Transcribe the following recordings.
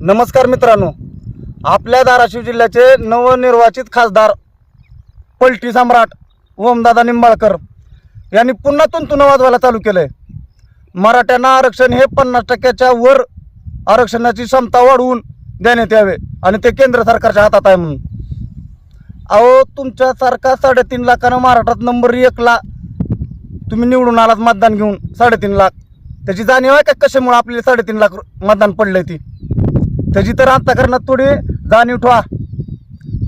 नमस्कार मित्रांनो. आपल्या धाराशिव जिल्ह्याचे नवनिर्वाचित खासदार पलटी सम्राट ओमदादा निंबाळकर यांनी पुन्हा तुंतुनं वाजवायला चालू केलं आहे मराठ्यांना आरक्षण हे पन्नास टक्क्याच्या वर आरक्षणाची क्षमता वाढवून देण्यात यावे आणि ते केंद्र सरकारच्या हातात आहे म्हणून. अहो तुमच्यासारखा साडेतीन लाखानं महाराष्ट्रात नंबर एकला तुम्ही निवडून आलात मतदान घेऊन साडेतीन लाख. त्याची जाणीव आहे का कशामुळे आपल्याला साडेतीन लाख मतदान पडलंय ती? त्याची तर अंतकरणात थोडी जाणीव ठेवा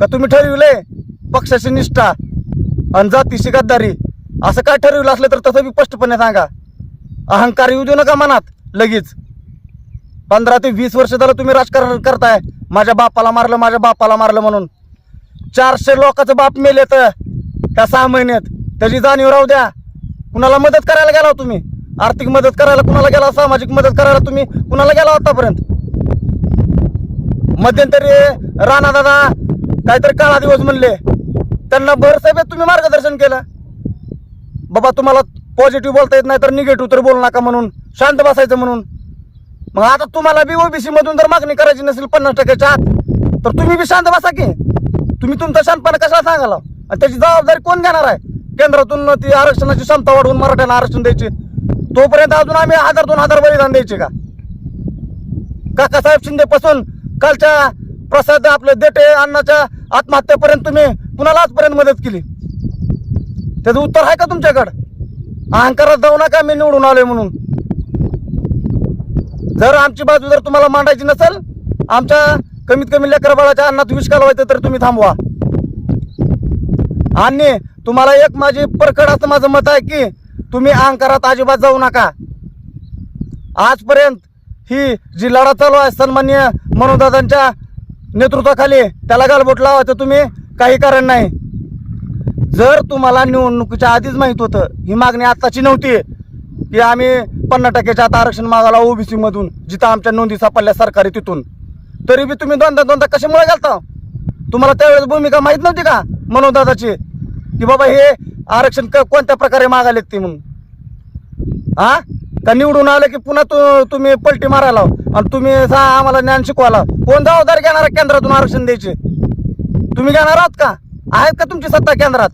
का तुम्ही ठरविले पक्षाची निष्ठा आणि जातीची गद्दारी असं काय ठरविलं असलं तर तसं बी स्पष्टपणे सांगा. अहंकार येऊ देऊ नका मनात लगेच. पंधरा ते वीस वर्ष झालं तुम्ही राजकारण करताय. माझ्या बापाला मारलं माझ्या बापाला मारलं म्हणून. चारशे लोकांचं बाप मेले तर ह्या सहा महिन्यात. त्याची जाणीव राहू द्या. कुणाला मदत करायला गेला हो तुम्ही? आर्थिक मदत करायला कुणाला गेला? सामाजिक मदत करायला तुम्ही कुणाला गेला आतापर्यंत? मध्यंतरी राणा दादा काहीतरी काळा दिवस म्हणले. त्यांना भरसभेत तुम्ही मार्गदर्शन केलं. बाबा तुम्हाला पॉझिटिव्ह बोलता येत नाही तर निगेटिव्ह तर बोलू नका म्हणून शांत बसायचं म्हणून. मग आता तुम्हाला बी ओबीसी मधून जर मागणी करायची नसेल पन्नास टक्क्याच्या आत तर तुम्ही बी शांत बसा की. तुम्ही तुमचा शांतपणा कशाला सांगाला आणि त्याची जबाबदारी कोण घेणार आहे? केंद्रातून ती आरक्षणाची क्षमता वाढवून मराठ्यांना आरक्षण द्यायची. तोपर्यंत अजून आम्ही हजार दोन हजार बलिदान द्यायचे का? काकासाहेब शिंदे पासून कालच्या प्रसाद आपलं देटे अण्णाच्या आत्महत्येपर्यंत तुम्ही कुणाला आजपर्यंत मदत केली? त्याचं उत्तर आहे का तुमच्याकडं? अहंकारात जाऊ नका मी निवडून आलोय म्हणून. जर आमची बाजू जर तुम्हाला मांडायची नसेल आमच्या कमीत कमी लेकर बाळाच्या अन्नात विष घालवायचं तर तुम्ही थांबवा. आणि तुम्हाला एक माझी परखड असं माझं मत आहे की तुम्ही अहंकारात अजिबात जाऊ नका. आजपर्यंत ही जी लढा चालू आहे सन्मान्य मनोदादांच्या नेतृत्वाखाली त्याला गालबोट लावायचं तुम्ही काही कारण नाही. जर तुम्हाला निवडणुकीच्या आधीच माहीत होतं ही मागणी आत्ताची नव्हती की आम्ही पन्नास टक्क्याच्या आता आरक्षण मागायला ओबीसीमधून जिथं आमच्या नोंदी सापडल्या सरकारी तिथून. तरी बी तुम्ही दोनदा दोनदा कशामुळे घालता तुम्हाला त्यावेळेस भूमिका माहीत नव्हती का मनोदादाची? की बाबा हे आरक्षण कोणत्या प्रकारे मागायलेत ते म्हणून? हा का निवडून आलं की पुन्हा तू तुम्ही पलटी मारायला आणि तुम्ही सा आम्हाला ज्ञान शिकवायला कोण जबाबदारी घेणार केंद्रातून आरक्षण द्यायचे? तुम्ही घेणार आहात का? आहेत का तुमची सत्ता केंद्रात?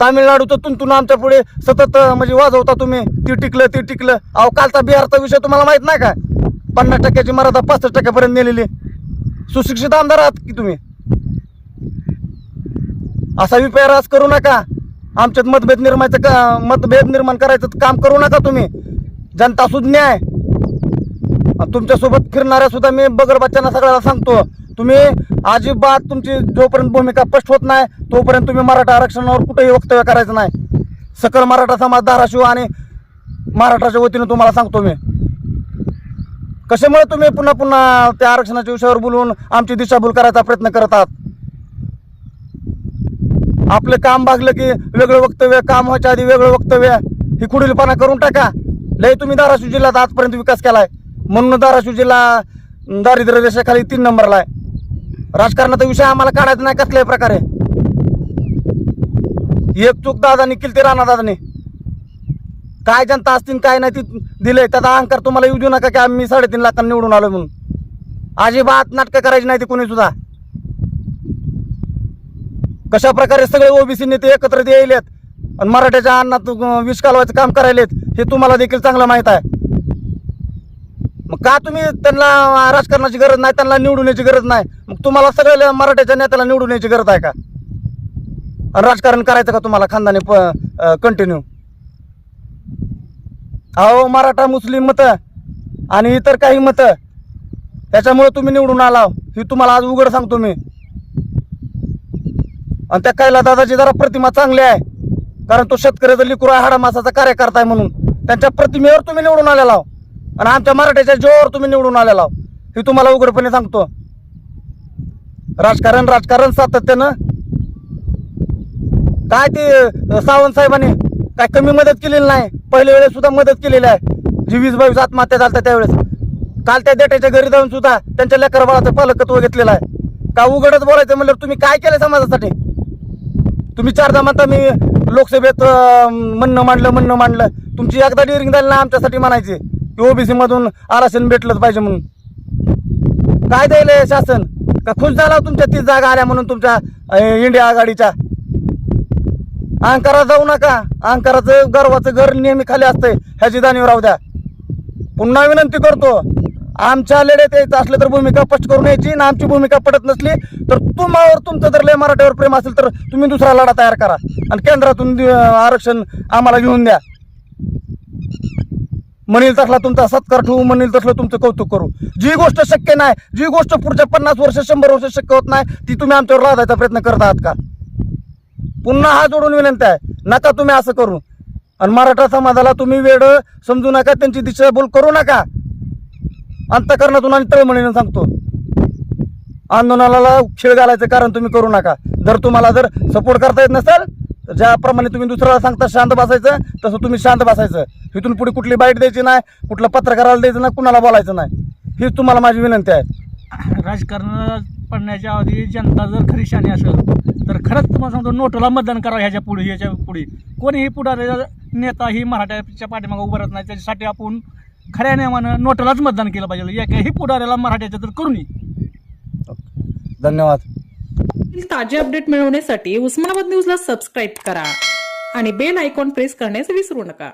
तामिळनाडूचं तुंतून आमच्या पुढे सतत म्हणजे वाजवता तुम्ही. ती टिकलं ती टिकलं. अहो कालचा बिहारचा विषय तुम्हाला माहीत नाही का? पन्नास टक्क्याची मर्यादा पासष्ट टक्क्यापर्यंत नेलेली. सुशिक्षित आमदार आहात की तुम्ही? असा विपेरास करू नका. आमच्यात मतभेद निर्माणाचं का मतभेद निर्माण करायचं काम करू नका तुम्ही. जनता सुज्ञ आहे तुमच्यासोबत फिरणाऱ्या सुद्धा मी बगर बच्चांना सगळ्याला सांगतो. तुम्ही अजिबात तुमची जोपर्यंत भूमिका स्पष्ट होत नाही तोपर्यंत तुम्ही मराठा आरक्षणावर कुठेही वक्तव्य करायचं नाही. सकल मराठा समाज धाराशिव आणि महाराष्ट्राच्या वतीनं तुम्हाला सांगतो मी. कशामुळे तुम्ही पुन्हा पुन्हा त्या आरक्षणाच्या विषयावर बोलून आमची दिशाभूल करायचा प्रयत्न करत आहात? आपलं काम भागलं की वेगळं वक्तव्य काम व्हायच्या आधी वेगळं वक्तव्य. ही कुडीलपणा करून टाका. लय तुम्ही धाराशिव जिल्ह्यात आजपर्यंत विकास केलाय. म्हणून धाराशिव जिल्हा दारिद्र्य रेषेखाली तीन नंबरला आहे. राजकारणाचा विषय आम्हाला काढायचा नाही कसल्याही प्रकारे. एक चूक दादानी केली ते राणा दादानी. काय जनता असतील काय नाही ती दिलंय. त्याचा अहंकार तुम्हाला येऊ देऊ नका की आम्ही साडेतीन लाखांना निवडून आलो म्हणून. अजिबात नाटकं करायची नाही ती कोणी सुद्धा. कशा प्रकारे सगळे ओबीसी नेते एकत्र यायलेत आणि मराठ्याच्या अन्नात विष कालवायचं काम करायलेत हे तुम्हाला देखील चांगलं माहीत आहे. मग का तुम्ही त्यांना राजकारणाची गरज नाही त्यांना निवडून यायची गरज नाही? मग तुम्हाला सगळ्या मराठ्याच्या नेत्याला निवडून यायची गरज आहे का? आणि राजकारण करायचं का तुम्हाला खानदानी कंटिन्यू अहो मराठा मुस्लिम मतं आणि इतर काही मतं त्याच्यामुळे तुम्ही निवडून आला ही तुम्हाला आज उघड सांगतो मी. आणि त्या कैला दादाची जरा प्रतिमा चांगली आहे. कारण तो शेतकऱ्याचा जर आहे हाडा मासाचा कार्यकर्ता आहे म्हणून. त्यांच्या प्रतिमेवर तुम्ही निवडून आलेला आहो. आणि आमच्या मराठ्याच्या जीवावर तुम्ही निवडून आलेला आहो. हे तुम्हाला उघडपणे सांगतो. राजकारण राजकारण सातत्यानं काय ते सावंत साहेबांनी काय कमी मदत केलेली नाही. पहिल्या वेळेस सुद्धा मदत केलेली आहे. जी वीस बावीस आत्महत्या झाल्या त्यावेळेस. काल त्या देटाच्या घरी जाऊन सुद्धा त्यांच्या लेकरबाळाचं पालकत्व घेतलेलं आहे. का उघडच बोलायचं म्हणलं तुम्ही काय केलं समाजासाठी? तुम्ही चारदा म्हणता मी लोकसभेत म्हणणं मांडलं म्हणणं मांडलं. तुमची एकदा डिअरिंग झाली ना आमच्यासाठी म्हणायचे. की ओबीसी मधून आरक्षण भेटलंच पाहिजे म्हणून. काय द्यायला शासन? का खुश झाला तुमच्या तीस जागा आल्या म्हणून तुमच्या इंडिया आघाडीच्या? अंकारा जाऊ नका. अंकाराचं गर्वाचं घर नेहमी खाली असतंय. ह्याची जाणीव राहू द्या. पुन्हा विनंती करतो. आमच्या लढ्यात यायचं असलं तर भूमिका स्पष्ट करून यायची आणि आमची भूमिका पडत नसली तर तुम्हावर तुमचं जर लय मराठीवर प्रेम असेल तर तुम्ही दुसरा लढा तयार करा. आणि केंद्रातून आरक्षण आम्हाला घेऊन द्या. म्हणील तसला तुमचा सत्कार ठेवू म्हणील तसलं तुमचं कौतुक करू. जी गोष्ट शक्य नाही जी गोष्ट पुढच्या पन्नास वर्ष शंभर वर्ष शक्य होत नाही ती तुम्ही आमच्यावर लादायचा प्रयत्न करत आहात का? पुन्हा हा जोडून विनंती आहे नका तुम्ही असं करू. आणि मराठा समाजाला तुम्ही वेळ समजू नका त्यांची दिशाभूल करू नका. अंतकरणातून आणि तळमळीनं सांगतो. आंदोलनाला खेळ घालायचं कारण तुम्ही करू नका. जर तुम्हाला जर सपोर्ट करता येत नसेल तर ज्याप्रमाणे तुम्ही दुसऱ्याला सांगता शांत बसायचं तसं तुम्ही शांत बसायचं. इथून पुढे कुठली बाईट द्यायची नाही कुठलं पत्रकाराला द्यायचं नाही कुणाला बोलायचं नाही. हीच तुम्हाला माझी विनंती आहे. राजकारणाला पडण्याच्या आधी जनता जर खरी शानी असेल तर खरंच तुम्हाला सांगतो नोटला मतदान करावं ह्याच्या पुढे ह्याच्या पुढे. कोणीही पुढारी नेता ही मराठ्याच्या पाठीमागे उभं राहत नाही त्याच्यासाठी आपण खऱ्या नियमानं नोटलाच मतदान केलं पाहिजे. एकाही पुढाऱ्याला मराठ्याच्या तर करू नये. धन्यवाद. ताजे अपडेट मिळवण्यासाठी उस्मानाबाद न्यूजला सबस्क्राईब करा आणि बेल आयकॉन प्रेस करण्यास विसरू नका.